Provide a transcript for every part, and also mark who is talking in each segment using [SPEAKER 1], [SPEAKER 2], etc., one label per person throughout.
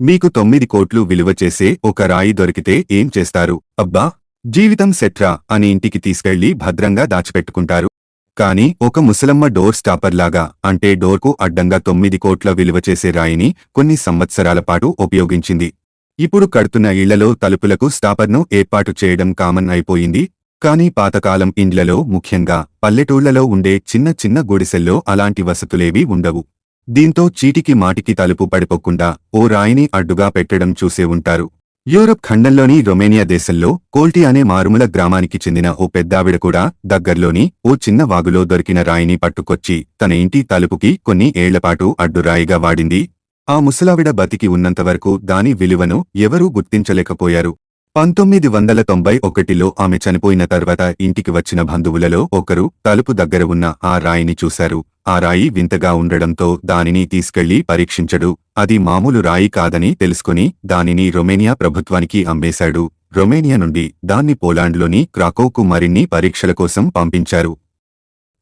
[SPEAKER 1] మీకు తొమ్మిది కోట్లు విలువ చేసే ఒక రాయి దొరికితే ఏం చేస్తారు? అబ్బా! జీవితం సెట్రా అని ఇంటికి తీసుకెళ్ళి భద్రంగా దాచిపెట్టుకుంటారు. కాని ఒక ముసలమ్మ డోర్ స్టాపర్లాగా అంటే డోర్కు అడ్డంగా తొమ్మిది కోట్ల విలువ చేసే రాయిని కొన్ని సంవత్సరాల పాటు ఉపయోగించింది. ఇప్పుడు కడుతున్న ఇళ్ళలో తలుపులకు స్టాపర్ను ఏర్పాటు చేయడం కామన్ అయిపోయింది. కానీ పాతకాలం ఇండ్లలో ముఖ్యంగా పల్లెటూళ్ళలో ఉండే చిన్న చిన్న గుడిసెల్లో అలాంటి వసతులేవీ ఉండవు. దీంతో చీటికి మాటికి తలుపు పడిపోకుండా ఓ రాయిని అడ్డుగా పెట్టడం చూసే ఉంటారు. యూరప్ ఖండంలోని రొమేనియా దేశంలో కోల్టి అనే మారుమూల గ్రామానికి చెందిన ఓ పెద్దావిడ కూడా దగ్గర్లోని ఓ చిన్న వాగులో దొరికిన రాయిని పట్టుకొచ్చి తన ఇంటి తలుపుకి కొన్ని ఏళ్ళపాటు అడ్డురాయిగా వాడింది. ఆ ముసలావిడ బతికి ఉన్నంతవరకు దాని విలువను ఎవరూ గుర్తించలేకపోయారు. పంతొమ్మిది వందల తొంభై ఒకటిలో ఆమె చనిపోయిన తర్వాత ఇంటికి వచ్చిన బంధువులలో ఒకరు తలుపు దగ్గర ఉన్న ఆ రాయిని చూశారు. ఆ రాయి వింతగా ఉండడంతో దానిని తీసుకెళ్ళి పరీక్షించడు. అది మామూలు రాయి కాదని తెలుసుకుని దానిని రొమేనియా ప్రభుత్వానికి అమ్మేశాడు. రొమేనియా నుండి దాన్ని పోలాండ్లోని క్రాకోకు మరిన్ని పరీక్షల కోసం పంపించారు.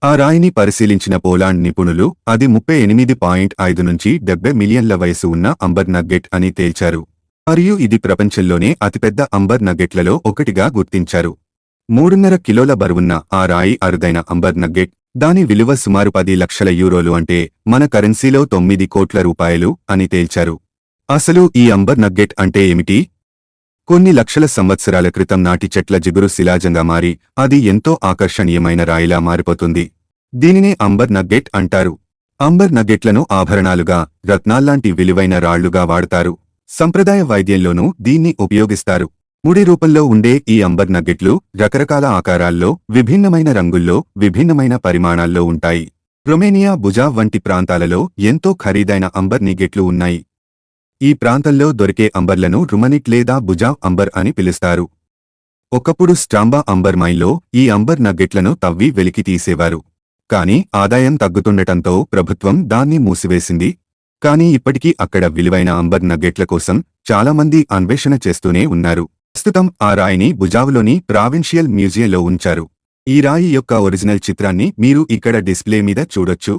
[SPEAKER 1] ఆ రాయిని పరిశీలించిన పోలాండ్ నిపుణులు అది ముప్పై ఎనిమిది పాయింట్ ఐదు నుంచి డెబ్బై మిలియన్ల వయసు ఉన్న అంబర్ నగ్గెట్ అని తేల్చారు. మరియు ఇది ప్రపంచంలోనే అతిపెద్ద అంబర్ నగ్గెట్లలో ఒకటిగా గుర్తించారు. మూడున్నర కిలోల బరువున్న ఆ రాయి అరుదైన అంబర్ నగ్గెట్ దాని విలువ సుమారు పది లక్షల యూరోలు అంటే మన కరెన్సీలో తొమ్మిది కోట్ల రూపాయలు అని తేల్చారు. అసలు ఈ అంబర్ నగ్గెట్ అంటే ఏమిటి? కొన్ని లక్షల సంవత్సరాల క్రితం నాటి చెట్ల జిగురు శిలాజంగా మారి అది ఎంతో ఆకర్షణీయమైన రాయిలా మారిపోతుంది. దీనినే అంబర్ నగ్గెట్ అంటారు. అంబర్ నగ్గెట్లను ఆభరణాలుగా రత్నాల్లాంటి విలువైన రాళ్ళుగా వాడతారు. సంప్రదాయ వైద్యంలోనూ దీన్ని ఉపయోగిస్తారు. ముడి రూపంలో ఉండే ఈ అంబర్ నగ్గెట్లు రకరకాల ఆకారాల్లో విభిన్నమైన రంగుల్లో విభిన్నమైన పరిమాణాల్లో ఉంటాయి. రొమేనియా భుజా వంటి ప్రాంతాలలో ఎంతో ఖరీదైన అంబర్ నిగెట్లు ఉన్నాయి. ఈ ప్రాంతంలో దొరికే అంబర్లను రుమనిట్ లేదా భుజా అంబర్ అని పిలుస్తారు. ఒకప్పుడు స్ట్రాంబా అంబర్ మైన్లో ఈ అంబర్ నగ్గెట్లను తవ్వి వెలికి తీసేవారు. కాని ఆదాయం తగ్గుతుండటంతో ప్రభుత్వం దాన్ని మూసివేసింది. కానీ ఇప్పటికీ అక్కడ విలువైన అంబర్ నగ్గెట్ల కోసం చాలామంది అన్వేషణ చేస్తూనే ఉన్నారు. ప్రస్తుతం ఆ రాయిని భుజావులోని ప్రావిన్షియల్ మ్యూజియంలో ఉంచారు. ఈ రాయి యొక్క ఒరిజినల్ చిత్రాన్ని మీరు ఇక్కడ డిస్ప్లే మీద చూడొచ్చు.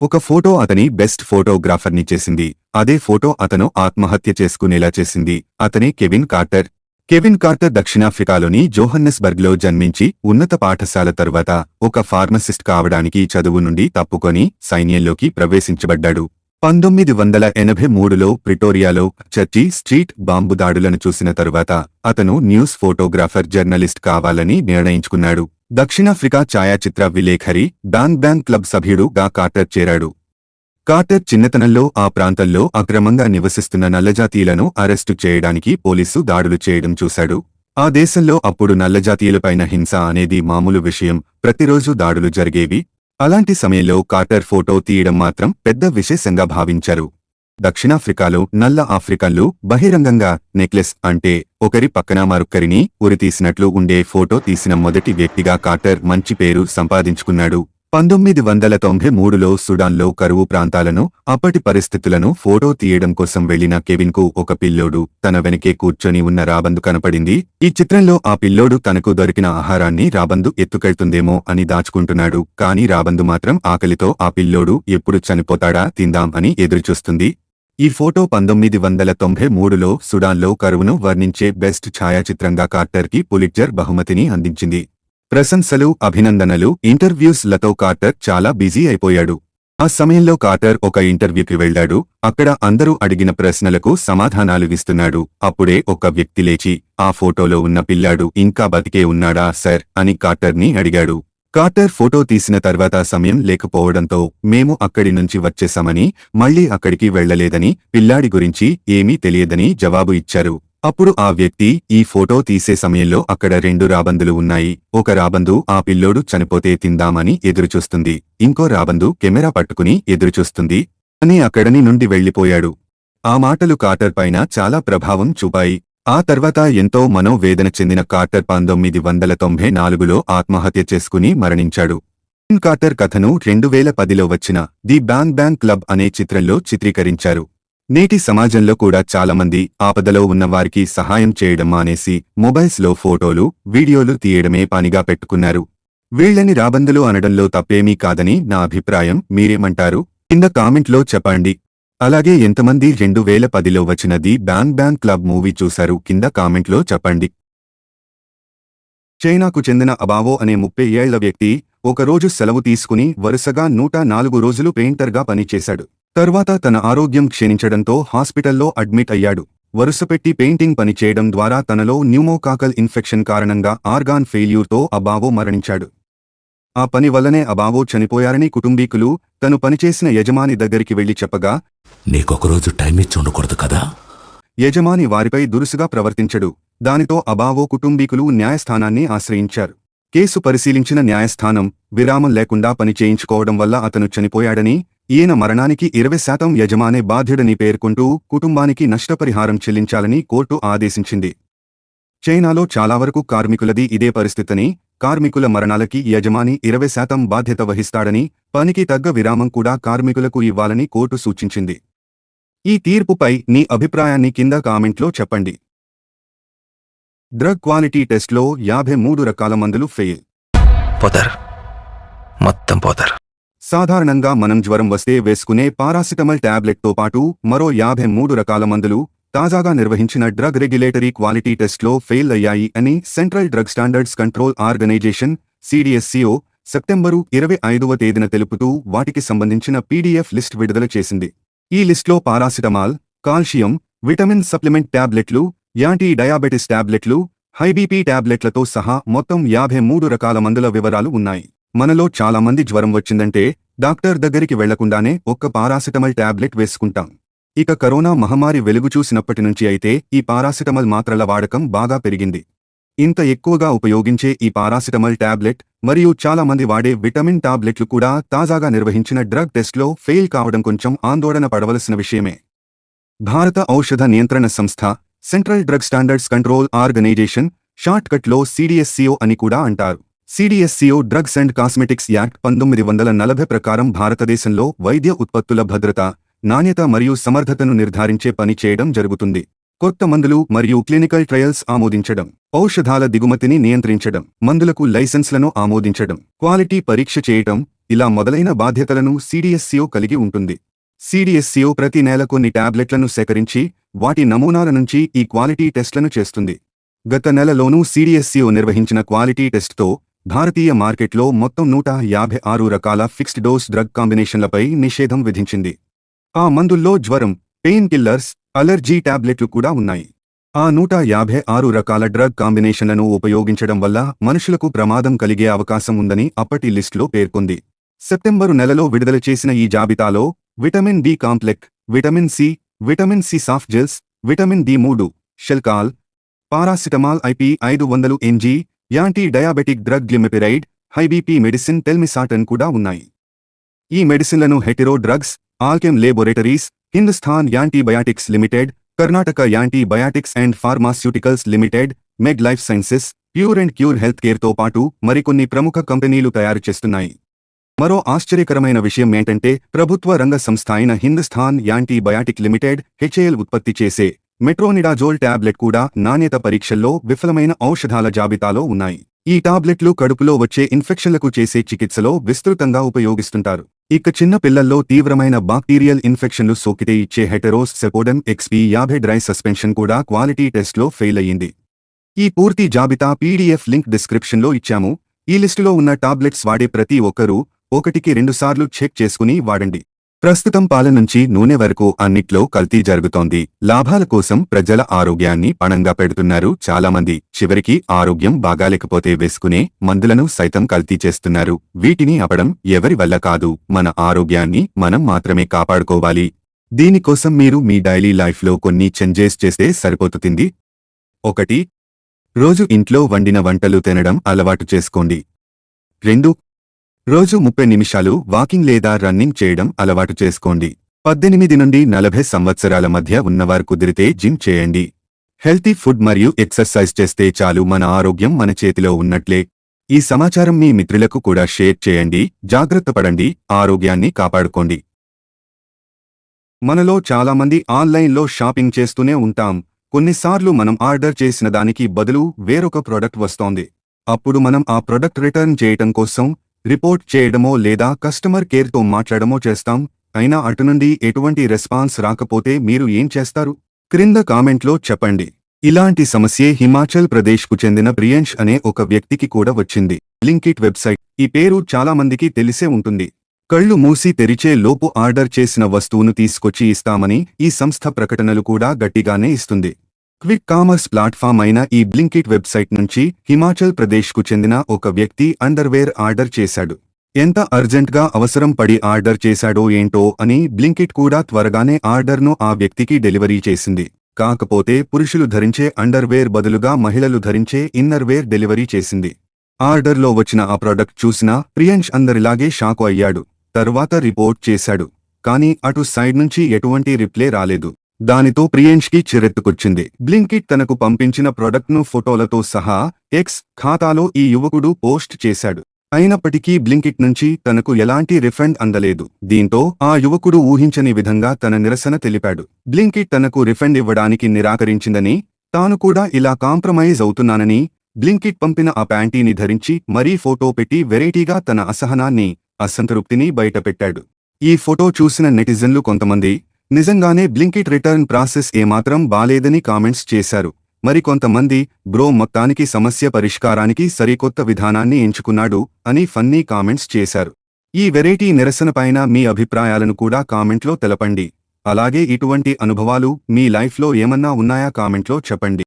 [SPEAKER 1] ఒక ఫోటో అతని బెస్ట్ ఫోటోగ్రాఫర్ని చేసింది. అదే ఫోటో అతను ఆత్మహత్య చేసుకునేలా చేసింది. అతనే కెవిన్ కార్టర్. కెవిన్ కార్టర్ దక్షిణాఫ్రికాలోని జోహన్నెస్బర్గ్లో జన్మించి ఉన్నత పాఠశాల తరువాత ఒక ఫార్మసిస్ట్ కావడానికి చదువు నుండి తప్పుకొని సైన్యంలోకి ప్రవేశించబడ్డాడు. పంతొమ్మిది వందల ఎనభై మూడులో ప్రిటోరియాలో చర్చి స్ట్రీట్ బాంబు దాడులను చూసిన తరువాత అతను న్యూస్ ఫోటోగ్రాఫర్ జర్నలిస్ట్ కావాలని నిర్ణయించుకున్నాడు. దక్షిణాఫ్రికా ఛాయాచిత్ర విలేఖరి బ్యాంక్ బ్యాంక్ క్లబ్ సభ్యుడుగా కార్టర్ చేరాడు. కార్టర్ చిన్నతనంలో ఆ ప్రాంతంలో అక్రమంగా నివసిస్తున్న నల్లజాతీయులను అరెస్టు చేయడానికి పోలీసు దాడులు చేయడం చూశాడు. ఆ దేశంలో అప్పుడు నల్లజాతీయులపైన హింస అనేది మామూలు విషయం ప్రతిరోజు దాడులు జరిగేవి. అలాంటి సమయంలో కార్టర్ ఫోటో తీయడం మాత్రం పెద్ద విశేషంగా భావించారు. దక్షిణాఫ్రికాలో నల్ల ఆఫ్రికన్లు బహిరంగంగా నెక్లెస్ అంటే ఒకరి పక్కన మరొకరిని ఉరితీసినట్లు ఉండే ఫోటో తీసిన మొదటి వ్యక్తిగా కార్టర్ మంచి పేరు సంపాదించుకున్నాడు. పంతొమ్మిది వందల తొంభై మూడులో సుడాన్లో కరువు ప్రాంతాలను అప్పటి పరిస్థితులను ఫోటో తీయడం కోసం వెళ్ళిన కెవిన్కు ఒక పిల్లోడు తన వెనకే కూర్చొని ఉన్న రాబందు కనపడింది. ఈ చిత్రంలో ఆ పిల్లోడు తనకు దొరికిన ఆహారాన్ని రాబందు ఎత్తుకెళ్తుందేమో అని దాచుకుంటున్నాడు. కాని రాబందు మాత్రం ఆకలితో ఆ పిల్లోడు ఎప్పుడు చనిపోతాడా తిందాం అని ఎదురుచూస్తుంది. ఈ ఫోటో పంతొమ్మిది వందల తొంభై మూడులో సుడాన్లో కరువును వర్ణించే బెస్ట్ ఛాయాచిత్రంగా కార్టర్కి పులిట్జర్ బహుమతిని అందించింది. ప్రశంసలు అభినందనలు ఇంటర్వ్యూస్లతో కార్టర్ చాలా బిజీ అయిపోయాడు. ఆ సమయంలో కార్టర్ ఒక ఇంటర్వ్యూకి వెళ్ళాడు అక్కడ అందరూ అడిగిన ప్రశ్నలకు సమాధానాలు ఇస్తున్నాడు. అప్పుడే ఒక వ్యక్తి లేచి ఆ ఫోటోలో ఉన్న పిల్లాడు ఇంకా బతికే ఉన్నాడా సర్? అని కార్టర్ని అడిగాడు. కార్టర్ ఫోటో తీసిన తర్వాత సమయం లేకపోవడంతో మేము అక్కడి నుంచి వచ్చేసామని మళ్ళీ అక్కడికి వెళ్ళలేదని పిల్లాడి గురించి ఏమీ తెలియదని జవాబు ఇచ్చారు. అప్పుడు ఆ వ్యక్తి ఈ ఫోటో తీసే సమయంలో అక్కడ రెండు రాబందులు ఉన్నాయి. ఒక రాబందు ఆ పిల్లోడు చనిపోతే తిందామని ఎదురుచూస్తుంది. ఇంకో రాబందు కెమెరా పట్టుకుని ఎదురుచూస్తుంది. అని అక్కడని నుండి వెళ్ళిపోయాడు ఆ మాటలు కార్టర్ పైన చాలా ప్రభావం చూపాయి. ఆ తర్వాత ఎంతో మనోవేదన చెందిన కార్టర్ పంతొమ్మిది వందల తొంభై నాలుగులో ఆత్మహత్య చేసుకుని మరణించాడు. కార్టర్ కథను రెండు వేల పదిలో వచ్చిన ది బ్యాంగ్ బ్యాంగ్ క్లబ్ అనే చిత్రంలో చిత్రీకరించారు. నేటి సమాజంలో కూడా చాలామంది ఆపదలో ఉన్నవారికి సహాయం చేయడం మానేసి మొబైల్స్లో ఫోటోలు వీడియోలు తీయడమే పనిగా పెట్టుకున్నారు. వీళ్ళని రాబందులు అనడంలో తప్పేమీ కాదని నా అభిప్రాయం మీరేమంటారు? కింద కామెంట్లో చెప్పండి. అలాగే ఎంతమంది రెండు వేల పదిలో వచ్చిన the bang bang club movie చూశారు? కింద కామెంట్లో చెప్పండి. చైనాకు చెందిన అబావో అనే ముప్పై ఏళ్ళ వ్యక్తి ఒకరోజు సెలవు తీసుకుని వరుసగా నూట నాలుగు రోజులు పెయింటర్గా పనిచేశాడు. తర్వాత తన ఆరోగ్యం క్షీణించడంతో హాస్పిటల్లో అడ్మిట్ అయ్యాడు. వరుసపెట్టి పెయింటింగ్ పని చేయడం ద్వారా తనలో న్యూమోకాకల్ ఇన్ఫెక్షన్ కారణంగా ఆర్గాన్ ఫెయిల్యూర్తో అబావో మరణించాడు. ఆ పని వల్లనే అబావో చనిపోయారని కుటుంబీకులు తను పనిచేసిన యజమాని దగ్గరికి వెళ్ళి చెప్పగా
[SPEAKER 2] నీకొకరోజు టైం ఇచ్చి ఉండకూడదు కదా?
[SPEAKER 1] యజమాని వారిపై దురుసుగా ప్రవర్తించడు. దానితో అబావో కుటుంబీకులు న్యాయస్థానాన్ని ఆశ్రయించారు. కేసు పరిశీలించిన న్యాయస్థానం విరామం లేకుండా పని చేయించుకోవడం వల్ల అతను చనిపోయాడని ఈయన మరణానికి ఇరవై శాతం యజమానే బాధ్యుడని పేర్కొంటూ కుటుంబానికి నష్టపరిహారం చెల్లించాలని కోర్టు ఆదేశించింది. చైనాలో చాలావరకు కార్మికులది ఇదే పరిస్థితిని కార్మికుల మరణాలకి యజమాని ఇరవై శాతం బాధ్యత వహిస్తాడని పనికి తగ్గ విరామం కూడా కార్మికులకు ఇవ్వాలని కోర్టు సూచించింది. ఈ తీర్పుపై నీ అభిప్రాయాన్ని కింద కామెంట్లో చెప్పండి. డ్రగ్ క్వాలిటీ టెస్ట్లో యాభై మూడు రకాల మందులు ఫెయిల్.
[SPEAKER 2] పోతారు. మొత్తం పోతారు.
[SPEAKER 1] సాధారణంగా మనం జ్వరం వస్తే వేసుకునే పారాసిటమల్ టాబ్లెట్తో పాటు మరో యాభై మూడు రకాల మందులు తాజాగా నిర్వహించిన డ్రగ్ రెగ్యులేటరీ క్వాలిటీ టెస్ట్లో ఫెయిల్ అయ్యాయి అని central drug standards control organization CDSCO September ఇరవై ఐదవ తేదీన తెలుపుతూ వాటికి సంబంధించిన పీడీఎఫ్ లిస్ట్ విడుదల చేసింది. ఈ లిస్ట్లో పారాసిటమాల్ కాల్షియం విటమిన్ సప్లిమెంట్ ట్యాబ్లెట్లు యాంటీ డయాబెటిస్ టాబ్లెట్లు హైబీపీ టాబ్లెట్లతో సహా మొత్తం యాభై మూడు రకాల మందుల వివరాలు ఉన్నాయి. మనలో చాలామంది జ్వరం వచ్చిందంటే డాక్టర్ దగ్గరికి వెళ్ళకుండానే ఒక్క పారాసిటమల్ టాబ్లెట్ వేసుకుంటాం. ఇక కరోనా మహమ్మారి వెలుగు చూసినప్పటి నుంచి అయితే ఈ పారాసిటమల్ మాత్రల వాడకం బాగా పెరిగింది. ఇంత ఎక్కువగా ఉపయోగించే ఈ పారాసిటమల్ టాబ్లెట్ మరియు చాలామంది వాడే విటమిన్ టాబ్లెట్లు కూడా తాజాగా నిర్వహించిన డ్రగ్ టెస్ట్లో ఫెయిల్ కావడం కొంచెం ఆందోళన పడవలసిన విషయమే. భారత ఔషధ నియంత్రణ సంస్థ central drug standards control organization short కట్లో సిడిఎస్సిఓ అని కూడా అంటారు. CDSCO drugs and cosmetics act పంతొమ్మిది వందల నలభై ప్రకారం భారతదేశంలో వైద్య ఉత్పత్తుల భద్రత నాణ్యత మరియు సమర్థతను నిర్ధారించే పని చేయడం జరుగుతుంది. కొత్త మందులు మరియు క్లినికల్ ట్రయల్స్ ఆమోదించడం ఔషధాల దిగుమతిని నియంత్రించడం మందులకు లైసెన్స్లను ఆమోదించడం క్వాలిటీ పరీక్ష చేయటం ఇలా మొదలైన బాధ్యతలను సిడిఎస్సిఓ కలిగి ఉంటుంది. సిడిఎస్సిఓ ప్రతి నెల కొన్ని టాబ్లెట్లను సేకరించి వాటి నమూనాల నుంచి ఈ క్వాలిటీ టెస్ట్లను చేస్తుంది. గత నెలలోనూ సిడిఎస్సిఓ నిర్వహించిన క్వాలిటీ టెస్ట్తో భారతీయ మార్కెట్లో మొత్తం నూట యాభై ఆరు రకాల ఫిక్స్డ్ డోస్ డ్రగ్ కాంబినేషన్లపై నిషేధం విధించింది. ఆ మందుల్లో జ్వరం పెయిన్ కిల్లర్స్ అలర్జీ టాబ్లెట్లు కూడా ఉన్నాయి. ఆ నూట యాభై ఆరు రకాల డ్రగ్ కాంబినేషన్లను ఉపయోగించడం వల్ల మనుషులకు ప్రమాదం కలిగే అవకాశం ఉందని అప్పటి లిస్టులో పేర్కొంది. సెప్టెంబరు నెలలో విడుదల చేసిన ఈ జాబితాలో vitamin D complex vitamin C vitamin C soft gels vitamin D మూడు షెల్కాల్ పారాసిటమాల్ ఐపీ ఐదు వందలు mg anti diabetic drug glimepiride high BP medicine telmisartan కూడా ఉన్నాయి. ఈ మెడిసిన్లను Hetero drugs Alkem laboratories Hindustan antibiotics limited Karnataka antibiotics and pharmaceuticals limited Meg life sciences pure and cure health కేర్తో పాటు మరికొన్ని ప్రముఖ కంపెనీలు తయారు చేస్తున్నాయి. మరో ఆశ్చర్యకరమైన విషయం ఏంటంటే ప్రభుత్వ రంగ సంస్థ అయిన హిందుస్థాన్ యాంటీబయాటిక్ లిమిటెడ్ హెచ్ఏఎల్ ఉత్పత్తి చేసే మెట్రోనిడాజోల్ టాబ్లెట్ కూడా నాణ్యత పరీక్షల్లో విఫలమైన ఔషధాల జాబితాలో ఉన్నాయి. ఈ టాబ్లెట్లు కడుపులో వచ్చే ఇన్ఫెక్షన్లకు చేసే చికిత్సలో విస్తృతంగా ఉపయోగిస్తుంటారు. ఇక చిన్న పిల్లల్లో తీవ్రమైన బాక్టీరియల్ ఇన్ఫెక్షన్లు సోకితే ఇచ్చే హెటెరోస్ సెపోడమ్ ఎక్స్పీ యాభై డ్రై సస్పెన్షన్ కూడా క్వాలిటీ టెస్ట్లో ఫెయిల్ అయ్యింది. ఈ పూర్తి జాబితా పీడీఎఫ్ లింక్ డిస్క్రిప్షన్లో ఇచ్చాము. ఈ లిస్టులో ఉన్న టాబ్లెట్స్ వాడే ప్రతి ఒక్కరూ ఒకటికి రెండుసార్లు చెక్ చేసుకుని వాడండి. ప్రస్తుతం పాల నుంచి నూనె వరకు అన్నిట్లో కల్తీ జరుగుతోంది. లాభాల కోసం ప్రజల ఆరోగ్యాన్ని పణంగా పెడుతున్నారు చాలామంది. చివరికి ఆరోగ్యం బాగాలేకపోతే వేసుకునే మందులను సైతం కల్తీ చేస్తున్నారు. వీటిని అపడం ఎవరి వల్ల కాదు. మన ఆరోగ్యాన్ని మనం మాత్రమే కాపాడుకోవాలి. దీనికోసం మీరు మీ డైలీ లైఫ్లో కొన్ని చేంజెస్ చేస్తే సరిపోతుంది ఒకటి రోజు ఇంట్లో వండిన వంటలు తినడం అలవాటు చేసుకోండి. రెండు రోజు ముప్పై నిమిషాలు వాకింగ్ లేదా రన్నింగ్ చేయడం అలవాటు చేసుకోండి. పద్దెనిమిది నుండి నలభై సంవత్సరాల మధ్య ఉన్నవారు కుదిరితే జిమ్ చేయండి. హెల్తీ ఫుడ్ మరియు ఎక్సర్సైజ్ చేస్తే చాలు మన ఆరోగ్యం మన చేతిలో ఉన్నట్లే. ఈ సమాచారం మీ మిత్రులకు కూడా షేర్ చేయండి జాగ్రత్త పడండి ఆరోగ్యాన్ని కాపాడుకోండి. మనలో చాలామంది ఆన్లైన్లో షాపింగ్ చేస్తూనే ఉంటాం. కొన్నిసార్లు మనం ఆర్డర్ చేసిన దానికి బదులు వేరొక ప్రొడక్ట్ వస్తోంది. అప్పుడు మనం ఆ ప్రొడక్ట్ రిటర్న్ చేయటం కోసం రిపోర్ట్ చేయడమో లేదా కస్టమర్ కేర్తో మాట్లాడమో చేస్తాం అయినా అటు నుండి ఎటువంటి రెస్పాన్స్ రాకపోతే మీరు ఏం చేస్తారు? క్రింద కామెంట్లో చెప్పండి. ఇలాంటి సమస్యే హిమాచల్ ప్రదేశ్కు చెందిన ప్రియంష్ అనే ఒక వ్యక్తికి కూడా వచ్చింది. లింకిట్ వెబ్సైట్. ఈ పేరు చాలా మందికి తెలిసే ఉంటుంది. కళ్ళు మూసి తెరిచే లోపు ఆర్డర్ చేసిన వస్తువును తీసుకొచ్చి ఇస్తామని ఈ సంస్థ ప్రకటనలు కూడా గట్టిగానే ఇస్తుంది. క్విక్ కామర్స్ ప్లాట్ఫామ్ అయిన ఈ బ్లింకిట్ వెబ్సైట్ నుంచి హిమాచల్ ప్రదేశ్కు చెందిన ఒక వ్యక్తి అండర్వేర్ ఆర్డర్ చేశాడు. ఎంత అర్జెంట్గా అవసరం పడి ఆర్డర్ చేశాడో ఏంటో అని బ్లింకిట్ కూడా త్వరగానే ఆర్డర్ను ఆ వ్యక్తికి డెలివరీ చేసింది. కాకపోతే పురుషులు ధరించే అండర్వేర్ బదులుగా మహిళలు ధరించే ఇన్నర్వేర్ డెలివరీ చేసింది. ఆర్డర్లో వచ్చిన ఆ ప్రోడక్ట్ చూసిన ప్రియాంష్ అందరిలాగే షాకు అయ్యాడు. తర్వాత రిపోర్ట్ చేశాడు. కానీ అటు సైడ్ నుంచి ఎటువంటి రిప్లై రాలేదు. దానితో ప్రియాంష్కి చిరెత్తుకొచ్చింది. బ్లింకిట్ తనకు పంపించిన ప్రొడక్ట్ను ఫోటోలతో సహా ఎక్స్ ఖాతాలో ఈ యువకుడు పోస్ట్ చేశాడు. అయినప్పటికీ బ్లింకిట్ నుంచి తనకు ఎలాంటి రిఫండ్ అందలేదు. దీంతో ఆ యువకుడు ఊహించని విధంగా తన నిరసన తెలిపాడు. బ్లింకిట్ తనకు రిఫండ్ ఇవ్వడానికి నిరాకరించిందని తాను కూడా ఇలా కాంప్రమైజ్ అవుతున్నానని బ్లింకిట్ పంపిన ఆ ప్యాంటీని ధరించి మరీ ఫోటో పెట్టి వెరైటీగా తన అసహనాన్ని అసంతృప్తిని బయటపెట్టాడు. ఈ ఫోటో చూసిన నెటిజన్లు కొంతమంది నిజంగానే బ్లింకిట్ రిటర్న్ ప్రాసెస్ ఏమాత్రం బాలేదని కామెంట్స్ చేశారు. మరికొంతమంది బ్రో మొత్తానికి సమస్య పరిష్కారానికి సరికొత్త విధానాన్ని ఎంచుకున్నాడు అని ఫన్నీ కామెంట్స్ చేశారు. ఈ వెరైటీ నిరసనపైన మీ అభిప్రాయాలను కూడా కామెంట్లో తెలపండి. అలాగే ఇటువంటి అనుభవాలు మీ లైఫ్లో ఏమన్నా ఉన్నాయా కామెంట్లో చెప్పండి.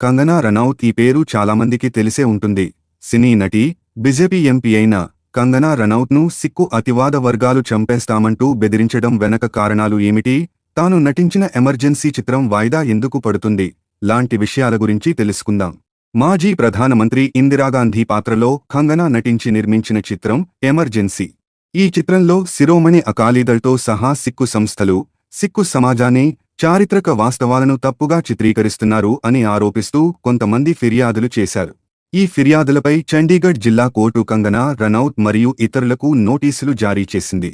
[SPEAKER 1] కంగనా రనౌత్ ఈ పేరు చాలామందికి తెలిసే ఉంటుంది. సినీ నటి బీజేపీ ఎంపీ అయిన కంగనా రనౌత్ను సిక్కు అతివాద వర్గాలు చంపేస్తామంటూ బెదిరించడం వెనక కారణాలు ఏమిటి? తాను నటించిన ఎమర్జెన్సీ చిత్రం వాయిదా ఎందుకు పడుతుంది? లాంటి విషయాల గురించి తెలుసుకుందాం. మాజీ ప్రధానమంత్రి ఇందిరాగాంధీ పాత్రలో కంగనా నటించి నిర్మించిన చిత్రం ఎమర్జెన్సీ. ఈ చిత్రంలో శిరోమణి అకాలీదళ్తో సహా సిక్కు సంస్థలు సిక్కు సమాజాన్ని చారిత్రక వాస్తవాలను తప్పుగా చిత్రీకరిస్తున్నారు అని ఆరోపిస్తూ కొంతమంది ఫిర్యాదులు చేశారు. ఈ ఫిర్యాదులపై చండీగఢ్ జిల్లా కోర్టు కంగనా రనౌత్ మరియు ఇతరులకు నోటీసులు జారీ చేసింది.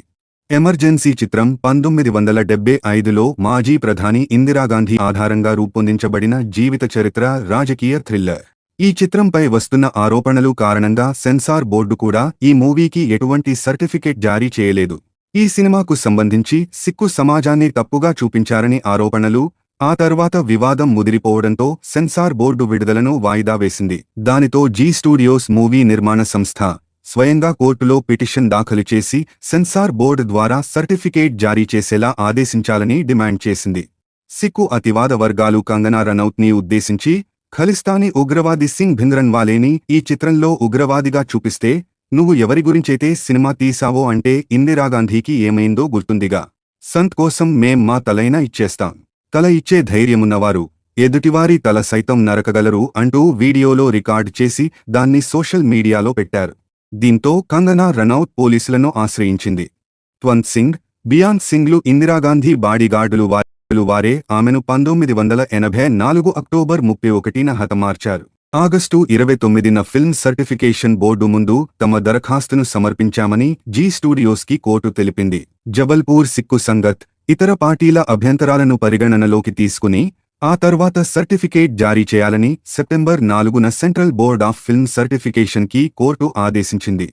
[SPEAKER 1] ఎమర్జెన్సీ చిత్రం పంతొమ్మిది వందల డెబ్బై ఐదులో మాజీ ప్రధాని ఇందిరాగాంధీ ఆధారంగా రూపొందించబడిన జీవిత చరిత్ర రాజకీయ థ్రిల్లర్. ఈ చిత్రంపై వస్తున్న ఆరోపణలు కారణంగా సెన్సార్ బోర్డు కూడా ఈ మూవీకి ఎటువంటి సర్టిఫికేట్ జారీ చేయలేదు. ఈ సినిమాకు సంబంధించి సిక్కు సమాజాన్ని తప్పుగా చూపించారని ఆరోపణలు ఆ తర్వాత వివాదం ముదిరిపోవడంతో సెన్సార్ బోర్డు విడుదలను వాయిదా వేసింది. దానితో జీ స్టూడియోస్ మూవీ నిర్మాణ సంస్థ స్వయంగా కోర్టులో పిటిషన్ దాఖలు చేసి సెన్సార్ బోర్డు ద్వారా సర్టిఫికేట్ జారీ చేసేలా ఆదేశించాలని డిమాండ్ చేసింది. సిక్కు అతివాద వర్గాలు కంగనా రనౌత్ని ఉద్దేశించి ఖలిస్తానీ ఉగ్రవాది సింగ్ భింద్రన్వాలేని ఈ చిత్రంలో ఉగ్రవాదిగా చూపిస్తే నువ్వు ఎవరి గురించైతే సినిమా తీసావో అంటే ఇందిరాగాంధీకి ఏమైందో గుర్తుందిగా. సంత్ కోసం మేం మా తలైన ఇచ్చేస్తాం. తల ఇచ్చే ధైర్యమున్నవారు ఎదుటివారి తల సైతం నరకగలరు అంటూ వీడియోలో రికార్డ్ చేసి దాన్ని సోషల్ మీడియాలో పెట్టారు. దీంతో కంగనా రనౌత్ పోలీసులను ఆశ్రయించింది. త్వంత్ సింగ్ బియాన్ సింగ్లు ఇందిరాగాంధీ బాడీగార్డులు వారు వారే ఆమెను పంతొమ్మిది వందల ఎనభై నాలుగు అక్టోబర్ ముప్పై ఒకటిన హతమార్చారు. ఆగస్టు ఇరవై తొమ్మిదిన ఫిల్మ్ సర్టిఫికేషన్ బోర్డు ముందు తమ దరఖాస్తును సమర్పించామని జీ స్టూడియోస్కి కోర్టు తెలిపింది. జబల్పూర్ సిక్కు సంగత్ ఇతర పార్టీల అభ్యంతరాలను పరిగణనలోకి తీసుకుని ఆ తర్వాత సర్టిఫికేట్ జారీ చేయాలని సెప్టెంబర్ నాలుగున సెంట్రల్ బోర్డ్ ఆఫ్ ఫిల్మ్ సర్టిఫికేషన్కి కోర్టు ఆదేశించింది.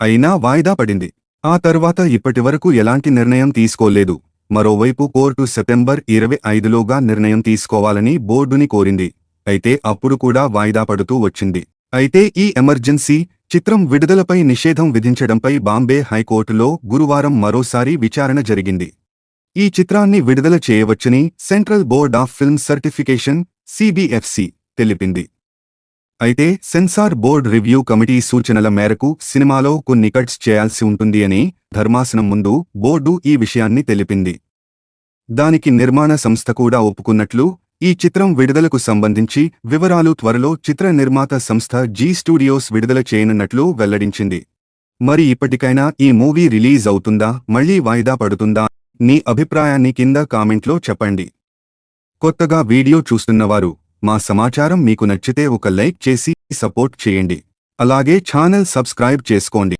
[SPEAKER 1] అయినా వాయిదా పడింది. ఆ తర్వాత ఇప్పటివరకు ఎలాంటి నిర్ణయం తీసుకోలేదు. మరోవైపు కోర్టు సెప్టెంబర్ ఇరవై ఐదులోగా నిర్ణయం తీసుకోవాలని బోర్డుని కోరింది. అయితే అప్పుడు కూడా వాయిదా పడుతూ వచ్చింది. అయితే ఈ ఎమర్జెన్సీ చిత్రం విడుదలపై నిషేధం విధించడంపై బాంబే హైకోర్టులో గురువారం మరోసారి విచారణ జరిగింది. ఈ చిత్రాన్ని విడుదల చేయవచ్చని central board of film certification CBFC తెలిపింది. అయితే సెన్సార్ బోర్డ్ రివ్యూ కమిటీ సూచనల మేరకు సినిమాలో కొన్ని కట్స్ చేయాల్సి ఉంటుంది అని ధర్మాసనం ముందు బోర్డు ఈ విషయాన్ని తెలిపింది. దానికి నిర్మాణ సంస్థ కూడా ఒప్పుకున్నట్లు ఈ చిత్రం విడుదలకు సంబంధించి వివరాలు త్వరలో చిత్ర నిర్మాత సంస్థ జీ స్టూడియోస్ విడుదల చేయనున్నట్లు వెల్లడించింది. మరి ఇప్పటికైనా ఈ మూవీ రిలీజ్ అవుతుందా మళ్ళీ వాయిదా పడుతుందా? నీ అభిప్రాయాన్ని కింద కామెంట్లో చెప్పండి. కొత్తగా వీడియో చూస్తున్నవారు మా సమాచారం మీకు నచ్చితే ఒక లైక్ చేసి సపోర్ట్ చేయండి. అలాగే ఛానల్ సబ్స్క్రైబ్ చేసుకోండి.